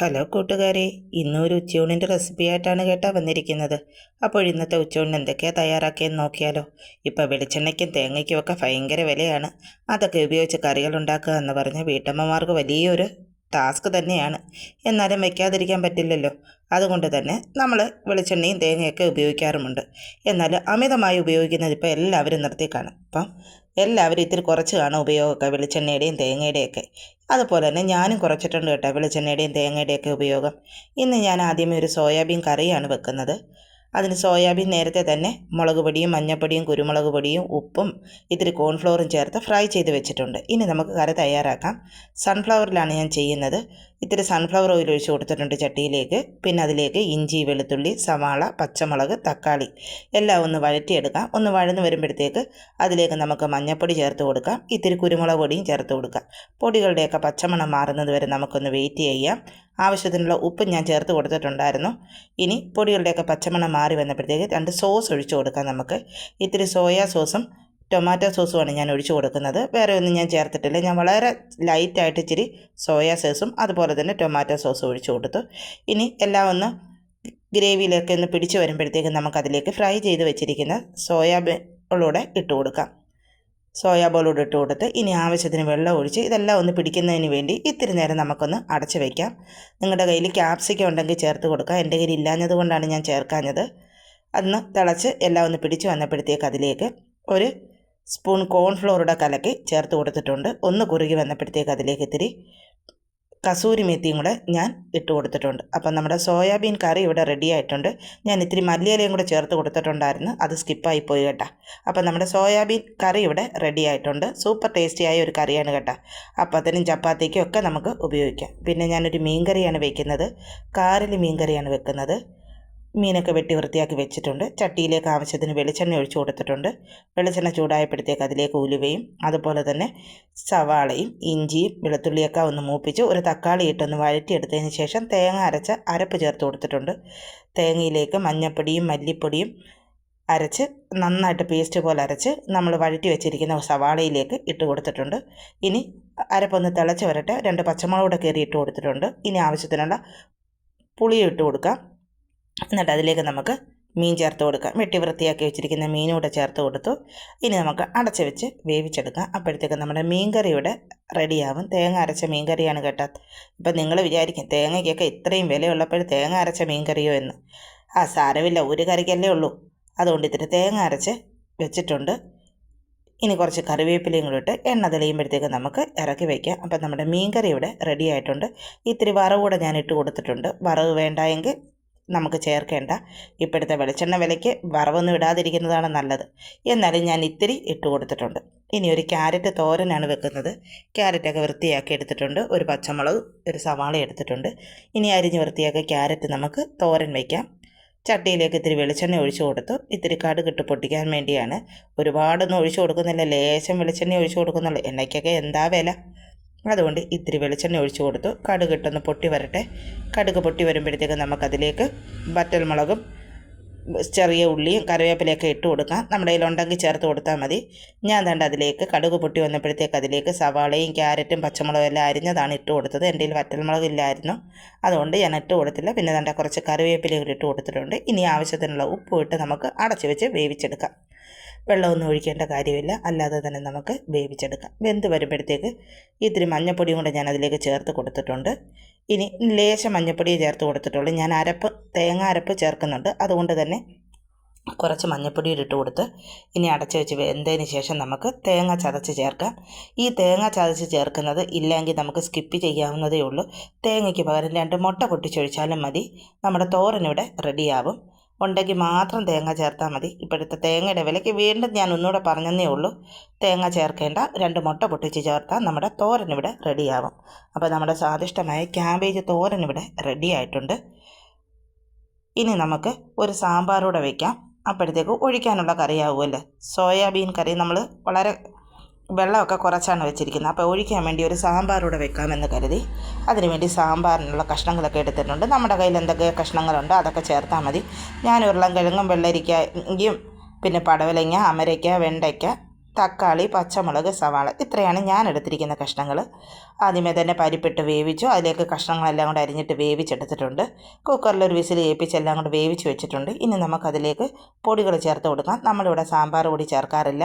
Hello കൂട്ടുകാരെ ഇന്നൊരു ഉച്ചയൂണിന്റെ റെസിപ്പിയായിട്ടാണ് കേട്ടാ വന്നിരിക്കുന്നത്. അപ്പോൾ ഇന്നത്തെ ഉച്ചയൂണിന് എന്തൊക്കെയാ തയ്യാറാക്കിയെന്ന് നോക്കിയാലോ. ഇപ്പോൾ വെളിച്ചെണ്ണയ്ക്കും തേങ്ങയ്ക്കും ഒക്കെ ഭയങ്കര വിലയാണ്. അതൊക്കെ ഉപയോഗിച്ച് കറികൾ ഉണ്ടാക്കുക എന്ന് പറഞ്ഞ വീട്ടമ്മമാർക്ക് വലിയൊരു ടാസ്ക് തന്നെയാണ്. എന്നാലും വയ്ക്കാതിരിക്കാൻ പറ്റില്ലല്ലോ. അതുകൊണ്ട് തന്നെ നമ്മൾ വെളിച്ചെണ്ണയും തേങ്ങയൊക്കെ ഉപയോഗിക്കാറുമുണ്ട്. എന്നാൽ അമിതമായി ഉപയോഗിക്കുന്നത് ഇപ്പോൾ എല്ലാവരും നിർത്തി കാണും. അപ്പം എല്ലാവരും ഇത്തിരി കുറച്ച് കാണും ഉപയോഗമൊക്കെ വെളിച്ചെണ്ണയുടെയും തേങ്ങയുടെയൊക്കെ. അതുപോലെ തന്നെ ഞാനും കുറച്ചിട്ടുണ്ട് കേട്ടോ വെളിച്ചെണ്ണയുടെയും തേങ്ങയുടെയൊക്കെ ഉപയോഗം. ഇന്ന് ഞാൻ ആദ്യമേ ഒരു സോയാബീൻ കറിയാണ് വെക്കുന്നത്. അതിന് സോയാബീൻ നേരത്തെ തന്നെ മുളക് പൊടിയും മഞ്ഞൾപ്പൊടിയും കുരുമുളക് പൊടിയും ഉപ്പും ഇത്തിരി കോൺഫ്ലോറും ചേർത്ത് ഫ്രൈ ചെയ്ത് വെച്ചിട്ടുണ്ട്. ഇനി നമുക്ക് കറി തയ്യാറാക്കാം. സൺഫ്ലവറിലാണ് ഞാൻ ചെയ്യുന്നത്. ഇത്തിരി സൺഫ്ലവർ ഓയിൽ ഒഴിച്ച് കൊടുത്തിട്ടുണ്ട് ചട്ടിയിലേക്ക്. പിന്നെ അതിലേക്ക് ഇഞ്ചി വെളുത്തുള്ളി സവാള പച്ചമുളക് തക്കാളി എല്ലാം ഒന്ന് വഴറ്റിയെടുക്കാം. ഒന്ന് വഴന്ന് വരുമ്പോഴത്തേക്ക് അതിലേക്ക് നമുക്ക് മഞ്ഞൾപ്പൊടി ചേർത്ത് കൊടുക്കാം. ഇത്തിരി കുരുമുളക് പൊടിയും ചേർത്ത് കൊടുക്കാം. പൊടികളുടെയൊക്കെ പച്ചമണം മാറുന്നത് വരെ നമുക്കൊന്ന് വെയിറ്റ് ചെയ്യാം. ആവശ്യത്തിനുള്ള ഉപ്പ് ഞാൻ ചേർത്ത് കൊടുത്തിട്ടുണ്ടായിരുന്നു. ഇനി പൊടികളുടെയൊക്കെ പച്ചമണം മാറി വന്നപ്പോഴത്തേക്ക് രണ്ട് സോസ് ഒഴിച്ചു കൊടുക്കാം നമുക്ക്. ഇത്തിരി സോയാ സോസും ടൊമാറ്റോ സോസുമാണ് ഞാൻ ഒഴിച്ചു കൊടുക്കുന്നത്. വേറെ ഒന്നും ഞാൻ ചേർത്തിട്ടില്ല. ഞാൻ വളരെ ലൈറ്റായിട്ട് ഇച്ചിരി സോയാ സോസും അതുപോലെ തന്നെ ടൊമാറ്റോ സോസും ഒഴിച്ചു കൊടുത്തു. ഇനി എല്ലാം ഒന്ന് ഗ്രേവിയിലൊക്കെ ഒന്ന് പിടിച്ച് വരുമ്പോഴത്തേക്കും നമുക്കതിലേക്ക് ഫ്രൈ ചെയ്ത് വെച്ചിരിക്കുന്ന സോയാബീനോടെ ഇട്ട് കൊടുക്കാം. സോയാബോളൂടെ ഇട്ട് കൊടുത്ത് ഇനി ആവശ്യത്തിന് വെള്ളം ഒഴിച്ച് ഇതെല്ലാം ഒന്ന് പിടിക്കുന്നതിന് വേണ്ടി ഇത്തിരി നേരം നമുക്കൊന്ന് അടച്ചു വയ്ക്കാം നിങ്ങളുടെ കയ്യിൽ ക്യാപ്സിക്കം ഉണ്ടെങ്കിൽ ചേർത്ത് കൊടുക്കാം എന്റെ കയ്യിൽ ഇല്ലാഞ്ഞത് കൊണ്ടാണ് ഞാൻ ചേർക്കാഞ്ഞത്. അന്ന് തിളച്ച് എല്ലാം ഒന്ന് പിടിച്ച് വന്നപ്പോഴത്തേക്ക് അതിലേക്ക് ഒരു സ്പൂൺ കോൺഫ്ലോറുടെ കലക്കി ചേർത്ത് കൊടുത്തിട്ടുണ്ട്. ഒന്ന് കുറുകി വന്നപ്പോഴത്തേക്ക് അതിലേക്ക് ഇത്തിരി കസൂരി മെത്തിയും കൂടെ ഞാൻ ഇട്ട് കൊടുത്തിട്ടുണ്ട്. അപ്പം നമ്മുടെ സോയാബീൻ കറി ഇവിടെ റെഡി ആയിട്ടുണ്ട്. ഞാൻ ഇത്തിരി മല്ലിയിലയും കൂടെ ചേർത്ത് കൊടുത്തിട്ടുണ്ടായിരുന്നു. അത് സ്കിപ്പായി പോയി കേട്ടാ. അപ്പം നമ്മുടെ സോയാബീൻ കറി ഇവിടെ റെഡി ആയിട്ടുണ്ട്. സൂപ്പർ ടേസ്റ്റിയായ ഒരു കറിയാണ് കേട്ടാ. കേട്ടോ അപ്പത്തിനും ചപ്പാത്തിക്കും ഒക്കെ നമുക്ക് ഉപയോഗിക്കാം. പിന്നെ ഞാനൊരു മീൻ കറിയാണ് വെക്കുന്നത്. കാറിൽ മീൻ കറിയാണ് വെക്കുന്നത്. മീനൊക്കെ വെട്ടി വൃത്തിയാക്കി വെച്ചിട്ടുണ്ട്. ചട്ടിയിലേക്ക് ആവശ്യത്തിന് വെളിച്ചെണ്ണ ഒഴിച്ചു കൊടുത്തിട്ടുണ്ട്. വെളിച്ചെണ്ണ ചൂടായപ്പോഴത്തേക്ക് അതിലേക്ക് ഉലുവയും അതുപോലെ തന്നെ സവാളയും ഇഞ്ചിയും വെളുത്തുള്ളിയൊക്കെ ഒന്ന് മൂപ്പിച്ച് ഒരു തക്കാളി ഇട്ടൊന്ന് വഴറ്റിയെടുത്തതിന് ശേഷം തേങ്ങ അരച്ച് അരപ്പ് ചേർത്ത് കൊടുത്തിട്ടുണ്ട്. തേങ്ങയിലേക്ക് മഞ്ഞൾപ്പൊടിയും മല്ലിപ്പൊടിയും അരച്ച് നന്നായിട്ട് പേസ്റ്റ് പോലെ അരച്ച് നമ്മൾ വഴറ്റി വെച്ചിരിക്കുന്ന സവാളയിലേക്ക് ഇട്ട് കൊടുത്തിട്ടുണ്ട്. ഇനി അരപ്പൊന്ന് തിളച്ച് വരട്ടെ. രണ്ട് പച്ചമുളക് കൂടെ കയറി ഇട്ട് കൊടുത്തിട്ടുണ്ട്. ഇനി ആവശ്യത്തിനുള്ള പുളിയും ഇട്ട് കൊടുക്കാം. എന്നിട്ട് അതിലേക്ക് നമുക്ക് മീൻ ചേർത്ത് കൊടുക്കാം. വെട്ടി വൃത്തിയാക്കി വെച്ചിരിക്കുന്ന മീനൂടെ ചേർത്ത് കൊടുത്തു. ഇനി നമുക്ക് അടച്ച് വെച്ച് വേവിച്ചെടുക്കാം. അപ്പോഴത്തേക്ക് നമ്മുടെ മീൻ കറി ഇവിടെ റെഡിയാവും. തേങ്ങ അരച്ച മീൻ കറിയാണ് കേട്ടോ. ഇപ്പം നിങ്ങൾ വിചാരിക്കും തേങ്ങയ്ക്കൊക്കെ ഇത്രയും വിലയുള്ളപ്പോൾ തേങ്ങ അരച്ച മീൻ കറിയോ എന്ന്. ആ സാരമില്ല. ഒരു കറിക്കല്ലേ ഉള്ളൂ. അതുകൊണ്ട് ഇത്തിരി തേങ്ങ അരച്ച് വെച്ചിട്ടുണ്ട്. ഇനി കുറച്ച് കറിവേപ്പിലയും കൂടി ഇട്ട് എണ്ണ തെളിയുമ്പോഴത്തേക്ക് നമുക്ക് ഇറക്കി വയ്ക്കാം അപ്പം നമ്മുടെ മീൻ കറി ഇവിടെ റെഡി ആയിട്ടുണ്ട് ഇത്തിരി വറവ് കൂടെ ഞാൻ ഇട്ട് കൊടുത്തിട്ടുണ്ട്. വറവ് വേണ്ട നമുക്ക് ചേർക്കേണ്ട. ഇപ്പോഴത്തെ വെളിച്ചെണ്ണ വിലയ്ക്ക് വറവൊന്നും ഇടാതിരിക്കുന്നതാണ് നല്ലത്. എന്നാലും ഞാൻ ഇത്തിരി ഇട്ട് കൊടുത്തിട്ടുണ്ട്. ഇനി ഒരു ക്യാരറ്റ് തോരനാണ് വെക്കുന്നത്. ക്യാരറ്റൊക്കെ വൃത്തിയാക്കി എടുത്തിട്ടുണ്ട്. ഒരു പച്ചമുളക് ഒരു സവാള എടുത്തിട്ടുണ്ട്. ഇനി അരിഞ്ഞ് വൃത്തിയാക്കി ക്യാരറ്റ് നമുക്ക് തോരൻ വയ്ക്കാം ചട്ടിയിലേക്ക് ഇത്തിരി വെളിച്ചെണ്ണ ഒഴിച്ചു കൊടുത്തു. ഇത്തിരി കടുകിട്ട് പൊട്ടിക്കാൻ വേണ്ടിയാണ്. ഒരുപാടൊന്നും ഒഴിച്ചു കൊടുക്കുന്നില്ല. ലേശം വെളിച്ചെണ്ണ ഒഴിച്ചു കൊടുക്കുന്നുള്ളൂ. എണ്ണയ്ക്കൊക്കെ എന്താ വില? അതുകൊണ്ട് ഇത്തിരി വെളിച്ചെണ്ണ ഒഴിച്ചു കൊടുത്തു. കടുക് ഇട്ടൊന്ന് പൊട്ടി വരട്ടെ. കടുക് പൊട്ടി വരുമ്പോഴത്തേക്ക് നമുക്കതിലേക്ക് വറ്റൽമുളകും ചെറിയ ഉള്ളിയും കറിവേപ്പിലയൊക്കെ ഇട്ട് കൊടുക്കാം. നമ്മുടെ കയ്യിലുണ്ടെങ്കിൽ ചേർത്ത് കൊടുത്താൽ മതി. ഞാൻ തണ്ട് അതിലേക്ക് കടുക് പൊട്ടി വന്നപ്പോഴത്തേക്ക് അതിലേക്ക് സവാളയും ക്യാരറ്റും പച്ചമുളകും എല്ലാം അരിഞ്ഞതാണ് ഇട്ട് കൊടുത്തത്. എന്റെ കയ്യിൽ വറ്റൽമുളകില്ലായിരുന്നു അതുകൊണ്ട് ഞാൻ ഇട്ട് കൊടുത്തില്ല. പിന്നെ തണ്ട കുറച്ച് കറിവേപ്പിലയും കൂടി ഇട്ട് കൊടുത്തിട്ടുണ്ട്. ഇനി ആവശ്യത്തിനുള്ള ഉപ്പ് ഇട്ട് നമുക്ക് അടച്ചു വെച്ച് വേവിച്ചെടുക്കാം. വെള്ളമൊന്നും ഒഴിക്കേണ്ട കാര്യമില്ല. അല്ലാതെ തന്നെ നമുക്ക് വേവിച്ചെടുക്കാം. വെന്ത് വരുമ്പോഴത്തേക്ക് ഇത്തിരി മഞ്ഞപ്പൊടിയും കൂടെ ഞാൻ അതിലേക്ക് ചേർത്ത് കൊടുത്തിട്ടുണ്ട്. ഇനി ലേശം മഞ്ഞപ്പൊടി ചേർത്ത് കൊടുത്തിട്ടുള്ളൂ. ഞാൻ അരപ്പ് തേങ്ങ അരപ്പ് ചേർക്കുന്നുണ്ട്. അതുകൊണ്ട് തന്നെ കുറച്ച് മഞ്ഞപ്പൊടി ഇട്ട് കൊടുത്ത് ഇനി അടച്ച് വെച്ച് വെന്തതിന് ശേഷം നമുക്ക് തേങ്ങ ചതച്ച് ചേർക്കാം. ഈ തേങ്ങ ചതച്ച് ചേർക്കുന്നത് ഇല്ലെങ്കിൽ നമുക്ക് സ്കിപ്പ് ചെയ്യാവുന്നതേ ഉള്ളൂ. തേങ്ങയ്ക്ക് പകരം രണ്ട് മുട്ട പൊട്ടിച്ചൊഴിച്ചാലും മതി. നമ്മുടെ തോരനിവിടെ റെഡിയാവും. ഉണ്ടെങ്കിൽ മാത്രം തേങ്ങ ചേർത്താൽ മതി. ഇപ്പോഴത്തെ തേങ്ങയുടെ വിലയ്ക്ക് വീണ്ടും ഞാൻ ഒന്നുകൂടെ പറഞ്ഞതേ ഉള്ളൂ. തേങ്ങ ചേർക്കേണ്ട രണ്ട് മുട്ട പൊട്ടിച്ച് ചേർത്താൽ നമ്മുടെ തോരൻ ഇവിടെ റെഡിയാവും. അപ്പോൾ നമ്മുടെ സ്വാദിഷ്ടമായ ക്യാബേജ് തോരൻ ഇവിടെ റെഡി ആയിട്ടുണ്ട്. ഇനി നമുക്ക് ഒരു സാമ്പാറൂടെ വയ്ക്കാം അപ്പോഴത്തേക്ക് ഒഴിക്കാനുള്ള കറിയാവുമല്ലേ. സോയാബീൻ കറി നമ്മൾ വളരെ വെള്ളമൊക്കെ കുറച്ചാണ് വെച്ചിരിക്കുന്നത്. അപ്പോൾ ഒഴിക്കാൻ വേണ്ടി ഒരു സാമ്പാറൂടെ വെക്കാമെന്ന് കരുതി. അതിനുവേണ്ടി സാമ്പാറിനുള്ള കഷ്ണങ്ങളൊക്കെ എടുത്തിട്ടുണ്ട്. നമ്മുടെ കയ്യിൽ എന്തൊക്കെ കഷ്ണങ്ങളുണ്ടോ അതൊക്കെ ചേർത്താൽ മതി. ഞാൻ ഉരുളൻ കിഴങ്ങും വെള്ളരിക്കയും പിന്നെ പടവലങ്ങ അമരയ്ക്ക വെണ്ടയ്ക്ക തക്കാളി പച്ചമുളക് സവാള ഇത്രയാണ് ഞാൻ എടുത്തിരിക്കുന്ന കഷ്ണങ്ങൾ ആദ്യമേ തന്നെ പരിപ്പിട്ട് വേവിച്ചു. അതിലേക്ക് കഷ്ണങ്ങളെല്ലാം കൂടെ അരിഞ്ഞിട്ട് വേവിച്ചെടുത്തിട്ടുണ്ട്. കുക്കറിൽ ഒരു വിസിൽ ഏൽപ്പിച്ച് എല്ലാം കൂടെ വേവിച്ച് വെച്ചിട്ടുണ്ട്. ഇനി നമുക്കതിലേക്ക് പൊടികൾ ചേർത്ത് കൊടുക്കാം. നമ്മളിവിടെ സാമ്പാർ പൊടി ചേർക്കാറില്ല.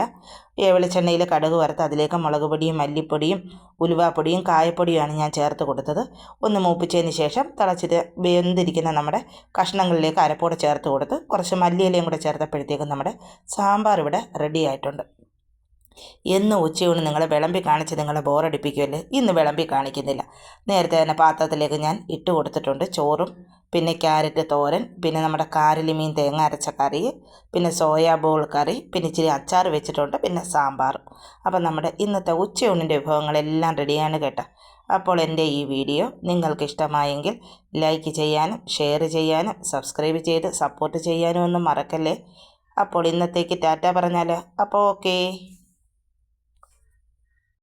വെളിച്ചെണ്ണയിൽ കടുക് വറുത്ത് അതിലേക്ക് മുളക് പൊടിയും മല്ലിപ്പൊടിയും ഉലുവാപ്പൊടിയും കായപ്പൊടിയുമാണ് ഞാൻ ചേർത്ത് കൊടുത്തത്. ഒന്ന് മൂപ്പിച്ചതിന് ശേഷം തിളച്ചിട്ട് വെന്തിരിക്കുന്ന നമ്മുടെ കഷ്ണങ്ങളിലേക്ക് അരപ്പോടെ ചേർത്ത് കൊടുത്ത് കുറച്ച് മല്ലിയിലയും കൂടെ ചേർത്തപ്പോഴത്തേക്കും നമ്മുടെ സാമ്പാർ ഇവിടെ റെഡി ആയിട്ടുണ്ട്. എന്ന് ഉച്ചയൂണ് നിങ്ങളെ വിളമ്പി കാണിച്ച് നിങ്ങളെ ബോറടിപ്പിക്കുമല്ലേ ഇന്ന് വിളമ്പി കാണിക്കുന്നില്ല. നേരത്തെ തന്നെ പാത്രത്തിലേക്ക് ഞാൻ ഇട്ട് കൊടുത്തിട്ടുണ്ട് ചോറും പിന്നെ ക്യാരറ്റ് തോരൻ പിന്നെ നമ്മുടെ കാരലിമീൻ തേങ്ങ അരച്ച കറി പിന്നെ സോയാ ബോൾ കറി പിന്നെ ഇച്ചിരി അച്ചാർ വെച്ചിട്ടുണ്ട് പിന്നെ സാമ്പാർ. അപ്പം നമ്മുടെ ഇന്നത്തെ ഉച്ചയൂണിന്റെ വിഭവങ്ങളെല്ലാം റെഡിയാണ് കേട്ടോ. അപ്പോൾ എന്റെ ഈ വീഡിയോ നിങ്ങൾക്ക് ഇഷ്ടമായെങ്കിൽ ലൈക്ക് ചെയ്യാനും ഷെയർ ചെയ്യാനും സബ്സ്ക്രൈബ് ചെയ്ത് സപ്പോർട്ട് ചെയ്യാനും ഒന്നും മറക്കല്ലേ? അപ്പോൾ ഇന്നത്തേക്ക് ടാറ്റ പറഞ്ഞാലോ? അപ്പോൾ ഓക്കേ.